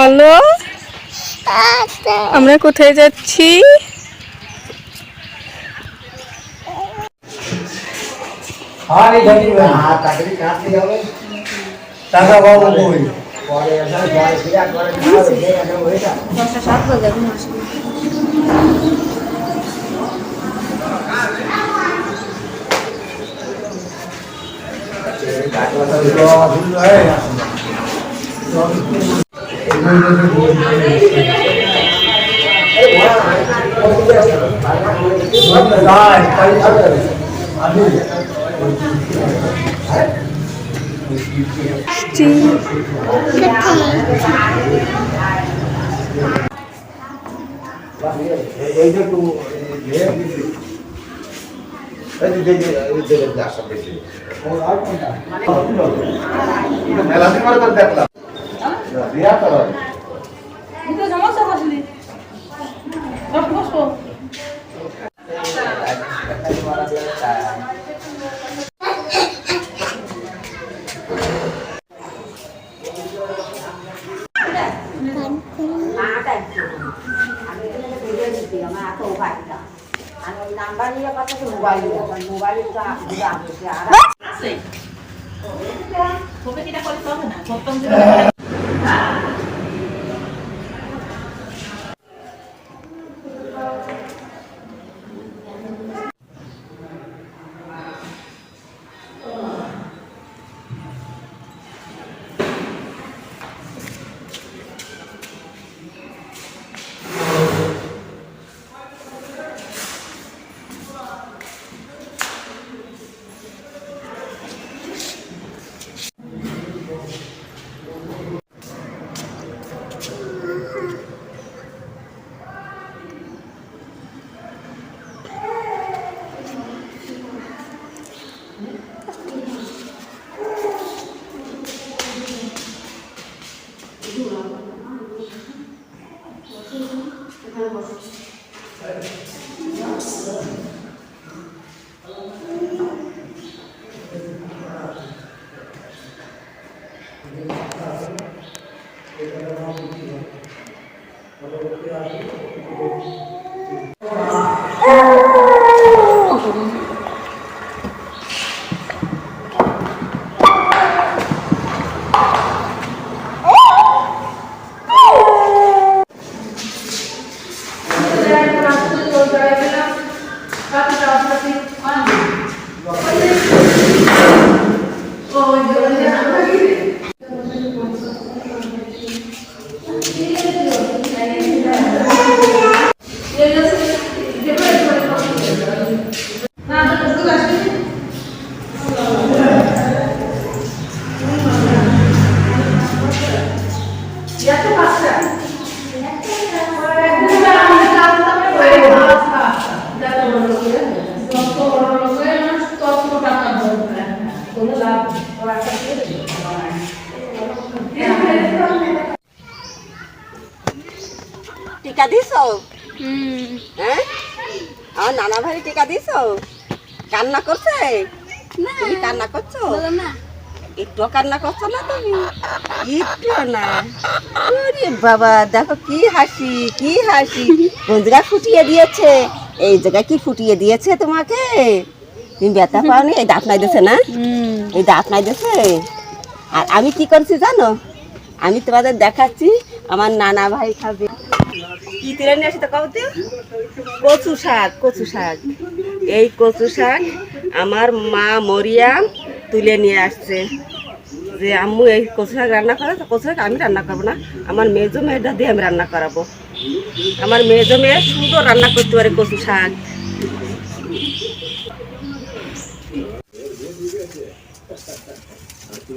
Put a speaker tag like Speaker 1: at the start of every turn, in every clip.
Speaker 1: বলো। আমরা কোথায় যাচ্ছি?
Speaker 2: আর এই ঘটি আর চাকরি কাটতে যাবে টাকা বাবু কই পরে এসে পরে সিরা করে না হবে এটা হইতা
Speaker 3: দশটা সাত বাজে এখন আসবে
Speaker 2: এইটা তো Ah!
Speaker 4: টিকা দিছো? হ্যাঁ? আমার নানা ভাই টিকা দিছো? কান্না করছে? তুমি কান্না করছ? একটু কান্না করছ না তুমি? একটু না। ওরে বাবা দেখো কি হাসি কি হাসি। কোন জায়গায় ফুটিয়ে দিয়েছে? এই জায়গায় কি ফুটিয়ে দিয়েছে তোমাকে? তুমি ব্যথা পাওনি? এই দাঁত নাই দিয়েছে না? এই দাঁত নাই দিয়েছে? আর আমি কি করছি জানো? আমি তোমাদের দেখাচ্ছি, আমার নানা ভাই খাবে। কি তুলে নিয়ে আসতে কব কচু শাক কচু শাক। এই কচু শাক আমার মা মরিয়াম তুলে নিয়ে আসছে। যে আম্মু, এই কচু শাক রান্না করে তো, কচু শাক আমি রান্না করব না। আমার মেজো মেয়েটা দিয়ে আমি রান্না করাবো। আমার মেজো মেয়ে সুন্দর রান্না করতে পারে কচু শাক।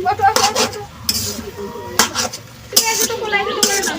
Speaker 4: ওঠো ওঠো ওঠো তুমি একটু কোলা একটু করে নাও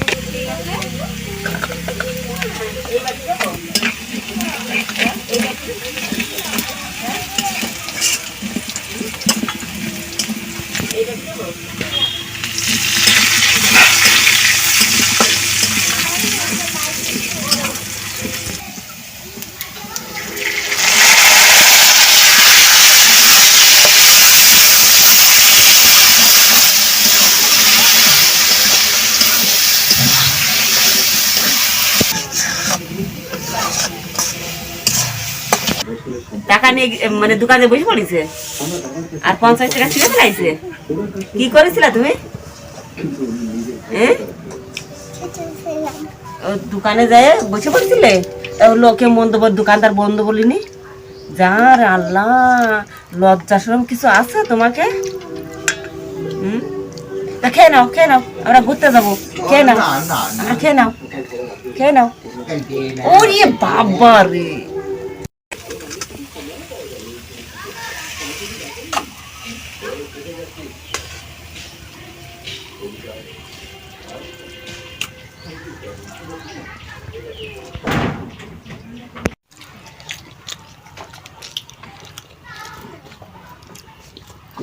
Speaker 4: গেছে এবার দেবো টাকা নিয়ে মানে দোকানে বসে পড়েছে? আর পঞ্চাশ টাকা ছিঁড়ে ফেলাইছে? কি করেছিল তুমি? হ্যাঁ? দোকানে যায় বসে পড়ছিলে? লোকে মন্দ দোকানদার বন্ধ বলিনি? যার আল্লাহ লজ্জা সরম কিছু আছে তোমাকে? হুম? তা খেয়ে নাও খেয়ে নাও আমরা ঘুরতে যাব। খেয়ে নাও খেয়ে নাও খেয়ে নাও। ওরে বাবা রে।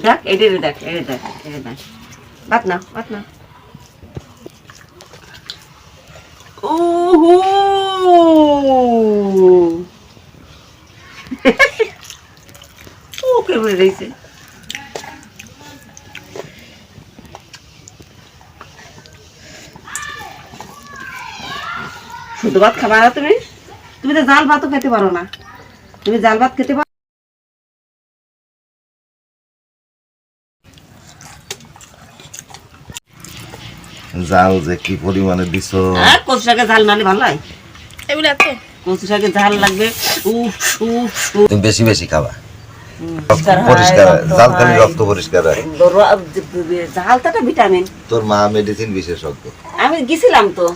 Speaker 4: দেখ এটা দেখ দেখ। এটা না বাত না। শুধু ভাত খাবা না তুমি? তুমি তো জাল ভাতও খেতে পারো না। তুমি জাল ভাত খেতে পারো
Speaker 1: জাল যে কি পরিমাণে দিছ?
Speaker 4: হ্যাঁ কচু শাকে ঝাল নালে ভালো হয়
Speaker 3: এগুলো এত
Speaker 4: কচু শাকে ঝাল লাগবে। উফ উফ উফ।
Speaker 1: তুমি বেশি বেশি খাবা।
Speaker 4: পরিষ্কার
Speaker 1: পরিষ্কার
Speaker 4: রক্ত
Speaker 1: জাল খালি রক্ত পরিষ্কার হয়।
Speaker 4: র- ঝাল তো একটা ভিটামিন।
Speaker 1: তোর মা মেডিসিন বিশেষজ্ঞ।
Speaker 4: আমি গেছিলাম তো।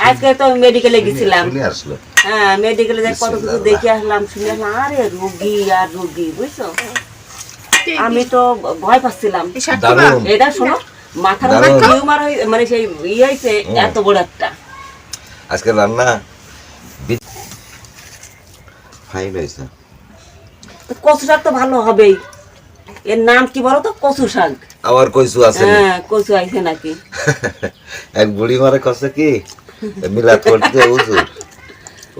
Speaker 4: আজকে তো মেডিকেলে গেছিলাম। হ্যাঁ মেডিকেলে যাই কত কিছু দেখে আসলাম শুনে আসলাম আরে রুগী আর রুগী বুঝছ? আমি তো ভয় পাচ্ছিলাম। এটা শোনো মাথার টিউমার মানে সেই ইয়ে হয়েছে এত বড় একটা।
Speaker 1: আজকে রান্না ফাইন হয়েছে।
Speaker 4: কচু শাক তো ভালো হবেই। এর নাম কি বলো তো? কচু শাক।
Speaker 1: আবার কইছু আছে
Speaker 4: হ্যাঁ কচু নাকি।
Speaker 1: এক বুড়ি মারে কছে কি? মিলাদ করতে হুজুর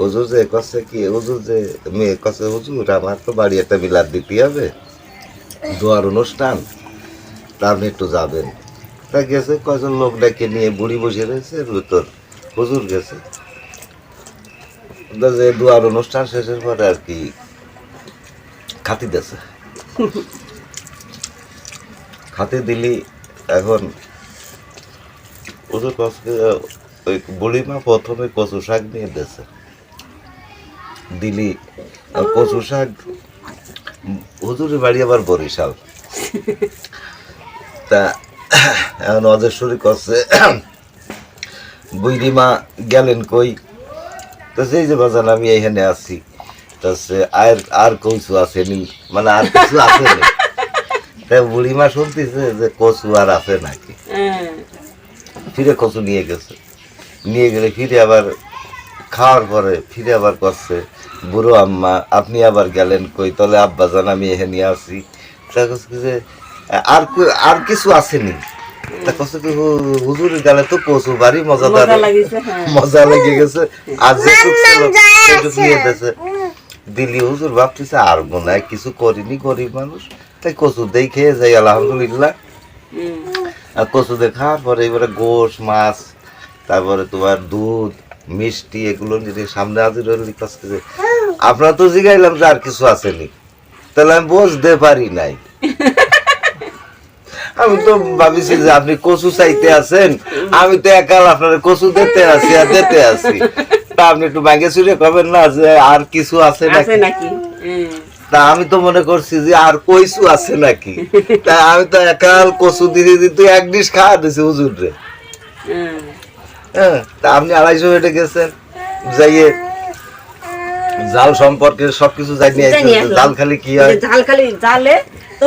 Speaker 1: হুজুর যে কছে কি? হুজুর যে মেয়ে কছে হুজুর আমার তো বাড়ি একটা মিলাদ দিতে হবে। দোয়ার অনুষ্ঠান। তা আপনি একটু যাবেন। তা গেছে, কয়জন লোক ডাকে নিয়ে বুড়ি বসে রয়েছে তোর হুজুর গেছে। যে দোয়ার অনুষ্ঠান শেষের পরে আর কি খাতি দেছে খাতি দিলি, এখন ওদের কাছে ওই বুড়িমা প্রথমে কচু শাক নিয়ে দিয়েছে। দিলি, আর কচু শাক, হুজুরের বাড়ি আবার বরিশাল। তা এখন অজেশ্বরী করছে বুড়িমা গেলেন কই? তো সেই যে বাজান আমি এখানে আছি। তা আর আর কচু আসেনি মানে আর কিছু আসেনি তা বুড়িমা শুনতেছে যে কচু আর আছে নাকি।
Speaker 4: হ্যাঁ।
Speaker 1: ফিরে কচু নিয়ে গেছে। নিয়ে গেলে ফিরে আবার খাওয়ার পরে ফিরে আবার করছে বুড়ো আম্মা আপনি আবার গেলেন কই? তলে আব্বা জান আমি এখানে আসি তা যে আর আর কিছু আসেনি তা কচ্ছে কি হুজুরের গালে তো কচু বাড়ি মজাদার
Speaker 4: মজা লাগিছে হ্যাঁ।
Speaker 1: মজা লেগে গেছে। আর যে নিয়ে দিল্লি হুজুর ভাবতেছে আর মনে কিছু করিনি গরিব মানুষ। তাই কচু দেই খেয়ে যাই আলহামদুলিল্লাহ। আর কচু দিয়ে খাওয়ার পরে এবারে গোশ মাছ তারপরে তোমার দুধ মিষ্টি এগুলো নিয়ে সামনে হাজির হলি আপনার তো জিগাইলাম যে আর কিছু আসেনি। তাহলে আমি বুঝতে পারি নাই। আমি তো ভাবিছি যে আপনি কচু চাইতে আছেন। আমি তো একাল আপনার কচু দিতে আছি আর দিতে আছি তা আপনি একটু ব্যাগে চুরে কবেন না যে আর কিছু আছে নাকি?
Speaker 4: নাকি?
Speaker 1: তা আমি তো মনে করছি যে আর কইসু আছে নাকি? তা আমি তো একাল কচু দিয়ে দিতে এক ডিশ খাওয়া দিছি হুজুর রে হ্যাঁ তা আপনি আড়াইশো হেঁটে গেছেন। যাইয়ে জাল সম্পর্কে সবকিছু জানিয়ে জাল খালি কি হয়?
Speaker 4: ঝাল খালি জালে তো